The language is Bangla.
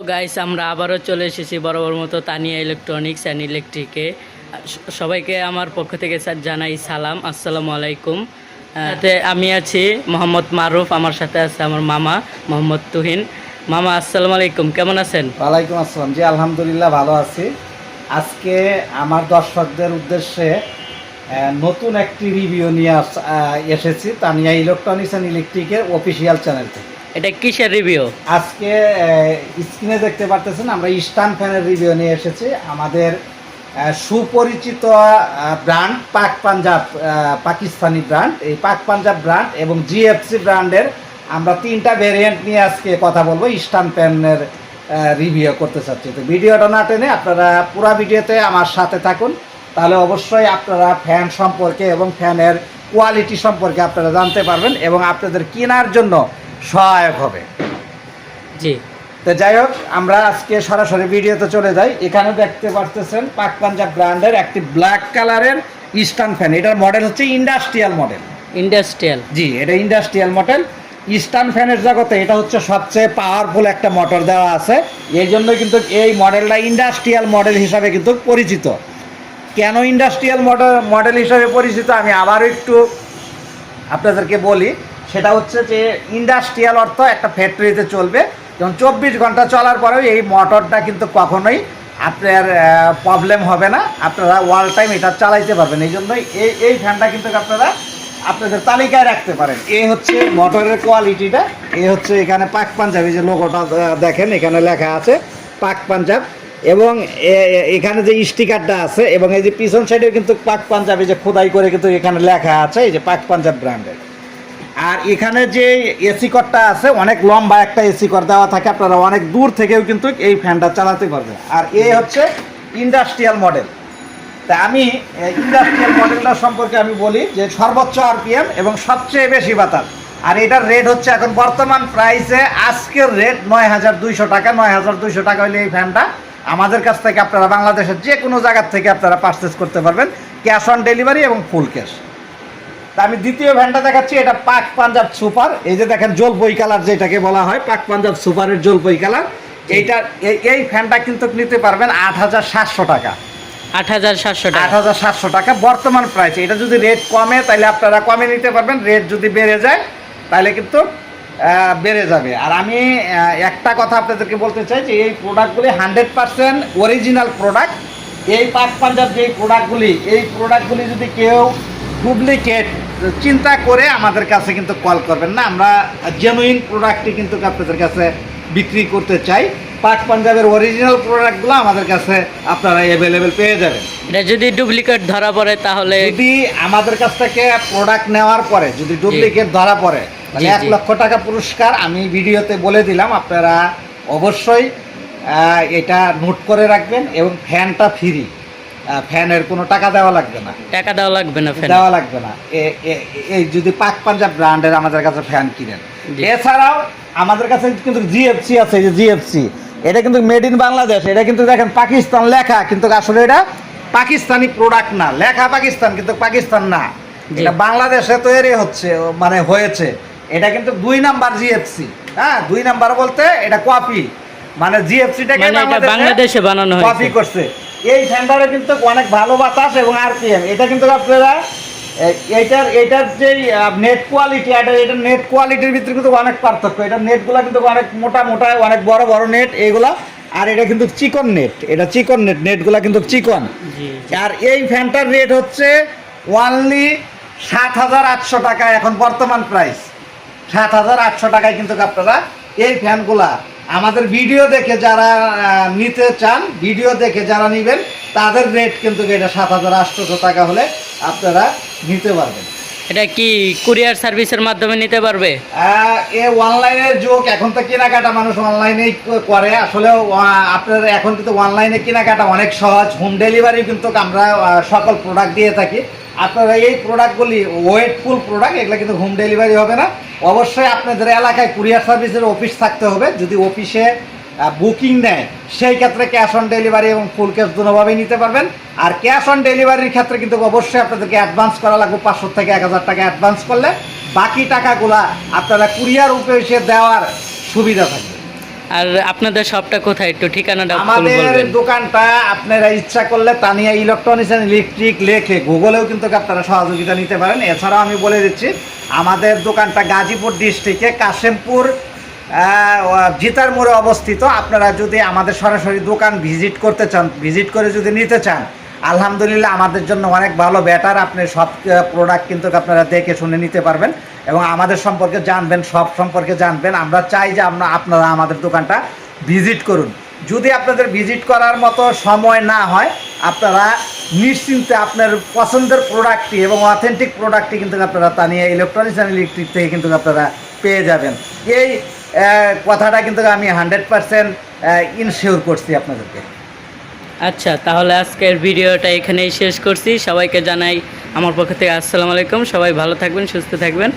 গাইস আমরা আবারও চলে এসেছি বরাবর মতো তানিয়া ইলেকট্রনিক্স অ্যান্ড ইলেকট্রিকে সবাইকে আমার পক্ষ থেকে স্যার জানাই সালাম, আসসালামু আলাইকুম। সাথে আমি আছি মোহাম্মদ মারুফ, আমার সাথে আছে আমার মামা মোহাম্মদ তুহিন। মামা, আসসালামু আলাইকুম, কেমন আছেন? ওয়ালাইকুম আসসালাম। জি, আলহামদুলিল্লাহ, ভালো আছি। আজকে আমার দর্শকদের উদ্দেশ্যে নতুন একটি রিভিউ নিয়ে এসেছি তানিয়া ইলেকট্রনিক্স অ্যান্ড ইলেকট্রিকের অফিসিয়াল চ্যানেল থেকে। এটা কিসের রিভিউ আজকে স্ক্রিনে দেখতে পারতেছেন, আমরা ইস্টান ফ্যানের রিভিউ নিয়ে এসেছি। আমাদের সুপরিচিত ব্র্যান্ড পাক পাঞ্জাব পাকিস্তানি ব্র্যান্ড এই পাক পাঞ্জাব ব্র্যান্ড এবং জিএফসি ব্র্যান্ডের আমরা তিনটা ভেরিয়েন্ট নিয়ে আজকে কথা বলব ইস্টার্ন ফ্যানের রিভিউ করতে চাচ্ছি। তো ভিডিওটা না টেনে আপনারা পুরো ভিডিওতে আমার সাথে থাকুন। তাহলে অবশ্যই আপনারা ফ্যান সম্পর্কে এবং ফ্যানের কোয়ালিটি সম্পর্কে আপনারা জানতে পারবেন এবং আপনাদের কেনার জন্য সহায়ক হবে। জি। তো যাই হোক আমরা আজকে সরাসরি ভিডিওতে চলে যাই। এখানে দেখতে পারতেছেন পাক পাঞ্জাব ব্র্যান্ডের একটি ব্ল্যাক কালারের ইস্টার্ন ফ্যান এটার মডেল হচ্ছে ইন্ডাস্ট্রিয়াল মডেল ইন্ডাস্ট্রিয়াল জি এটা ইন্ডাস্ট্রিয়াল মডেল ইস্টার্ন ফ্যানের জগতে এটা হচ্ছে সবচেয়ে পাওয়ারফুল একটা মোটর দেওয়া আছে। এই জন্য কিন্তু এই মডেলটা ইন্ডাস্ট্রিয়াল মডেল হিসাবে কিন্তু পরিচিত। কেন ইন্ডাস্ট্রিয়াল মডেল মডেল হিসাবে পরিচিত? আমি আবারও একটু আপনাদেরকে বলি। সেটা হচ্ছে যে ইন্ডাস্ট্রিয়াল অর্থ একটা ফ্যাক্টরিতে চলবে। যেমন চব্বিশ ঘণ্টা চলার পরেও এই মোটরটা কিন্তু কখনোই আপনার প্রবলেম হবে না। আপনারা ওয়াল টাইম এটা চালাইতে পারবেন। এই জন্যই এই এই ফ্যানটা কিন্তু আপনারা আপনাদের তালিকায় রাখতে পারেন। এই হচ্ছে মোটরের কোয়ালিটিটা এই হচ্ছে এখানে পাক পাঞ্জাবি যে লোগোটা দেখেন, এখানে লেখা আছে পাক পাঞ্জাব। এবং এখানে যে স্টিকারটা আছে, এবং এই যে পিছন সাইডেও কিন্তু পাক পাঞ্জাবি যে খোদাই করে কিন্তু এখানে লেখা আছে, এই যে পাক পাঞ্জাব ব্র্যান্ডের আর এখানে যে এসি করটা আছে, অনেক লম্বা একটা এসি কর দেওয়া থাকে। আপনারা অনেক দূর থেকেও কিন্তু এই ফ্যানটা চালাতে পারবেন। আর এই হচ্ছে ইন্ডাস্ট্রিয়াল মডেল তা আমি ইন্ডাস্ট্রিয়াল মডেলটা সম্পর্কে আমি বলি যে সর্বোচ্চ আরপিএম এবং সবচেয়ে বেশি বাতাস। আর এটার রেট হচ্ছে এখন বর্তমান প্রাইসে আজকের রেট নয় হাজার দুইশো টাকা। নয় হাজার দুইশো টাকা হলে এই ফ্যানটা আমাদের কাছ থেকে আপনারা বাংলাদেশের যে কোনো জায়গার থেকে আপনারা পারচেস করতে পারবেন। ক্যাশ অন ডেলিভারি এবং ফুল ক্যাশ আমি দ্বিতীয় ভ্যানটা দেখাচ্ছি এটা পাক পাঞ্জাব সুপার। এই যে দেখেন জলপই কালার যেটাকে বলা হয় পাক পাঞ্জাব সুপারের জলপই কালার। এইটা এই- এই ফ্যানটা কিন্তু নিতে পারবেন আট হাজার সাতশো টাকা। আট হাজার সাতশো আট হাজার সাতশো টাকা বর্তমান প্রাইস এটা যদি রেট কমে তাহলে আপনারা কমে নিতে পারবেন। রেট যদি বেড়ে যায় তাহলে কিন্তু বেড়ে যাবে। আর আমি একটা কথা আপনাদেরকে বলতে চাই যে এই প্রোডাক্টগুলি হান্ড্রেড পার্সেন্ট অরিজিনাল প্রোডাক্ট এই পাক পাঞ্জাব যে প্রোডাক্টগুলি এই প্রোডাক্টগুলি যদি কেউ ডুপ্লিকেট চিন্তা করে আমাদের কাছে কিন্তু কল করবেন না। আমরা জেনুইন প্রোডাক্টটি কিন্তু আপনাদের কাছে বিক্রি করতে চাই। পাক পাঞ্জাবের অরিজিনাল প্রোডাক্টগুলো আমাদের কাছে আপনারা অ্যাভেলেবেল পেয়ে যাবেন। এটা যদি ডুপ্লিকেট ধরা পড়ে তাহলে যদি আমাদের কাছ থেকে প্রোডাক্ট নেওয়ার পরে যদি ডুপ্লিকেট ধরা পড়ে তাহলে এক লক্ষ টাকা পুরস্কার আমি ভিডিওতে বলে দিলাম। আপনারা অবশ্যই এটা নোট করে রাখবেন এবং ফ্যানটা ফ্রি ফ্যানের কোনো টাকা দেওয়া লাগবে না। টাকা দেওয়া লাগবে না ফ্যান দেওয়া লাগবে না। এই যদি পাক পাঞ্জাব ব্র্যান্ডের আমাদের কাছে ফ্যান কিনেন। এছাড়াও আমাদের কাছে কিন্তু জিএফসি আছে যে জিএফসি এটা কিন্তু মেড ইন বাংলাদেশ এটা কিন্তু দেখেন পাকিস্তান লেখা কিন্তু আসলে এটা পাকিস্তানি প্রোডাক্ট না। লেখা পাকিস্তান কিন্তু পাকিস্তান না। এটা বাংলাদেশে তৈরি হচ্ছে মানে হয়েছে। এটা কিন্তু দুই নাম্বার জিএফসি হ্যাঁ দুই নাম্বার বলতে এটা কপি মানে জিএফসিটাকে মানে এটা বাংলাদেশে বানানো কপি করছে? এই ফ্যানটারে কিন্তু অনেক ভালো বাতাস এবং আর আরপিএম এটা কিন্তু আপনারা এইটার এইটার যে নেট কোয়ালিটি এটা এটার নেট কোয়ালিটির ভিতরে কিন্তু অনেক পার্থক্য। এটার নেটগুলো কিন্তু অনেক মোটা মোটা অনেক বড় বড় নেট এইগুলা। আর এটা কিন্তু চিকন নেট এটা চিকন নেট নেটগুলা কিন্তু চিকন। আর এই ফ্যানটার রেট হচ্ছে ওয়ানলি সাত হাজার আটশো টাকা এখন বর্তমান প্রাইস সাত হাজার আটশো টাকায় কিন্তু আপনারা এই ফ্যানগুলা আমাদের ভিডিও দেখে যারা নিতে চান ভিডিও দেখে যারা নেবেন তাদের রেট কিন্তু এটা সাত হাজার আটশোশো টাকা হলে আপনারা নিতে পারবেন। এটা কি কুরিয়ার সার্ভিসের মাধ্যমে নিতে পারবে? এ অনলাইনের যুগ এখন তো কেনাকাটা মানুষ অনলাইনেই করে। আসলে আপনার এখন কিন্তু অনলাইনে কেনাকাটা অনেক সহজ। হোম ডেলিভারি কিন্তু আমরা সকল প্রোডাক্ট দিয়ে থাকি। আপনারা এই প্রোডাক্টগুলি ওয়েটফুল প্রোডাক্ট এগুলো কিন্তু হোম ডেলিভারি হবে না। অবশ্যই আপনাদের এলাকায় কুরিয়ার সার্ভিসের অফিস থাকতে হবে। যদি অফিসে বুকিং নেয়, সেই ক্ষেত্রে ক্যাশ অন ডেলিভারি এবং ফুল ক্যাশ দুভাবেই নিতে পারবেন। আর ক্যাশ অন ডেলিভারির ক্ষেত্রে কিন্তু অবশ্যই আপনাদেরকে অ্যাডভান্স করা লাগবে পাঁচশো থেকে এক হাজার টাকা অ্যাডভান্স করলে। বাকি টাকাগুলা আপনারা কুরিয়ার অফিসে দেওয়ার সুবিধা থাকবে আর আপনাদের শপটা কোথায় একটু ঠিকানাটা আমাদের দোকানটা আপনারা ইচ্ছা করলে তানিয়া ইলেকট্রনিক্স অ্যান্ড ইলেকট্রিক লেখে গুগলেও কিন্তু আপনারা সহযোগিতা নিতে পারেন। এছাড়াও আমি বলে দিচ্ছি, আমাদের দোকানটা গাজীপুর ডিস্ট্রিক্টে কাশেমপুর জিতার মোড়ে অবস্থিত। আপনারা যদি আমাদের সরাসরি দোকান ভিজিট করতে চান ভিজিট করে যদি নিতে চান আলহামদুলিল্লাহ আমাদের জন্য অনেক ভালো বেটার আপনি সব প্রোডাক্ট কিন্তু আপনারা দেখে শুনে নিতে পারবেন এবং আমাদের সম্পর্কে জানবেন, সব সম্পর্কে জানবেন। আমরা চাই যে আমরা আপনারা আমাদের দোকানটা ভিজিট করুন। যদি আপনাদের ভিজিট করার মতো সময় না হয়, আপনারা নিশ্চিন্তে আপনার পছন্দের প্রোডাক্টটি এবং অথেন্টিক প্রোডাক্টটি কিন্তু আপনারা তানিয়া ইলেকট্রনিক্স অ্যান্ড ইলেকট্রিক থেকে কিন্তু আপনারা পেয়ে যাবেন। এই কথাটা কিন্তু আমি হান্ড্রেড পারসেন্ট ইনশিওর করছি আপনাদেরকে। আচ্ছা তাহলে আজকের ভিডিওটা এখানেই শেষ করছি। সবাইকে জানাই আমার পক্ষ থেকে আসসালামু আলাইকুম। সবাই ভালো থাকবেন, সুস্থ থাকবেন।